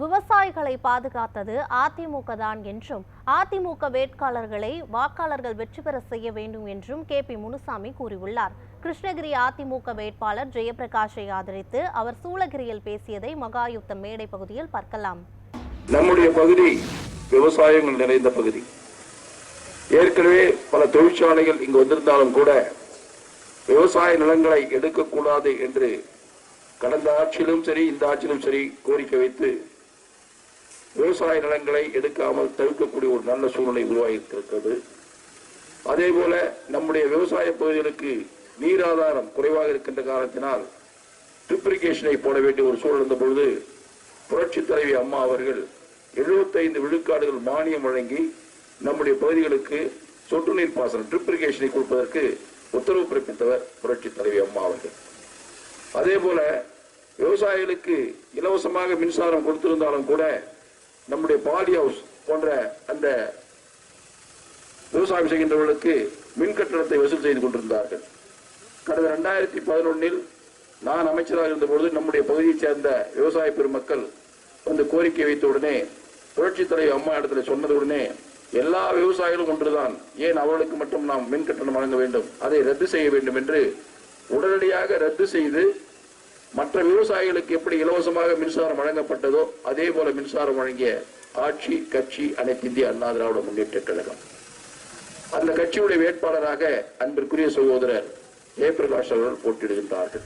விவசாயிகளை பாதுகாத்தது அதிமுக தான் என்றும் அதிமுக வேட்பாளர்களை வாக்காளர்கள் வெற்றி பெற செய்ய வேண்டும் என்றும் கே பி முனுசாமி கூறியுள்ளார். கிருஷ்ணகிரி அதிமுக வேட்பாளர் ஜெயபிரகாஷை ஆதரித்து அவர் சூளகிரியில் பேசியதை மகாயுத்த மேடை பகுதியில் பார்க்கலாம். நம்முடைய பகுதி விவசாயங்கள் நிறைந்த பகுதி. ஏற்கனவே பல தொழிற்சாலைகள் இங்கு வந்திருந்தாலும் கூட விவசாய நிலங்களை எடுக்கக்கூடாது என்று கடந்த ஆட்சியிலும் சரி இந்த ஆட்சியிலும் சரி கோரிக்கை வைத்து விவசாய நிலங்களை எடுக்காமல் தவிர்க்கக்கூடிய ஒரு நல்ல சூழ்நிலை உருவாகியிருக்கிறது. அதே போல நம்முடைய விவசாய பகுதிகளுக்கு நீர் ஆதாரம் குறைவாக இருக்கின்ற காரணத்தினால் ட்ரிப்ரிகேஷனை போட வேண்டிய ஒரு சூழல் இருந்த பொழுது புரட்சி தலைவி அம்மா அவர்கள் 75 விழுக்காடுகள் மானியம் வழங்கி நம்முடைய பகுதிகளுக்கு சொட்டு நீர் பாசனம் ட்ரிப்ரிகேஷனை கொடுப்பதற்கு உத்தரவு பிறப்பித்தவர் புரட்சி தலைவி அம்மா அவர்கள். அதே போல விவசாயிகளுக்கு இலவசமாக மின்சாரம் கொடுத்திருந்தாலும் கூட நம்முடைய பாலி ஹவுஸ் போன்ற அந்த விவசாயம் செய்கின்றவர்களுக்கு மின் கட்டணத்தை வசூல் செய்து கொண்டிருந்தார்கள். கடந்த ரெண்டாயிரத்தி பதினொன்னில் நான் அமைச்சராக இருந்தபொழுது நம்முடைய பகுதியைச் சேர்ந்த விவசாய பெருமக்கள் வந்து கோரிக்கை வைத்த உடனே புரட்சித் தலைவர் அம்மா இடத்துல சொன்னதுடனே எல்லா விவசாயிகளும் ஒன்றுதான் ஏன் அவர்களுக்கு மட்டும் நாம் மின் கட்டணம் வழங்க வேண்டும் அதை ரத்து செய்ய வேண்டும் என்று உடனடியாக ரத்து செய்து மற்ற விவசாயிகளுக்கு எப்படி இலவசமாக மின்சாரம் வழங்கப்பட்டதோ அதே போல மின்சாரம் வழங்கிய ஆட்சி கட்சி அனைத்து இந்திய அண்ணா திராவிட முன்னேற்ற கழகம். அந்த கட்சியுடைய வேட்பாளராக அன்பிற்குரிய சகோதரர் ஜெயபிரகாஷ் அவர்கள் போட்டியிடுகின்றார்கள்.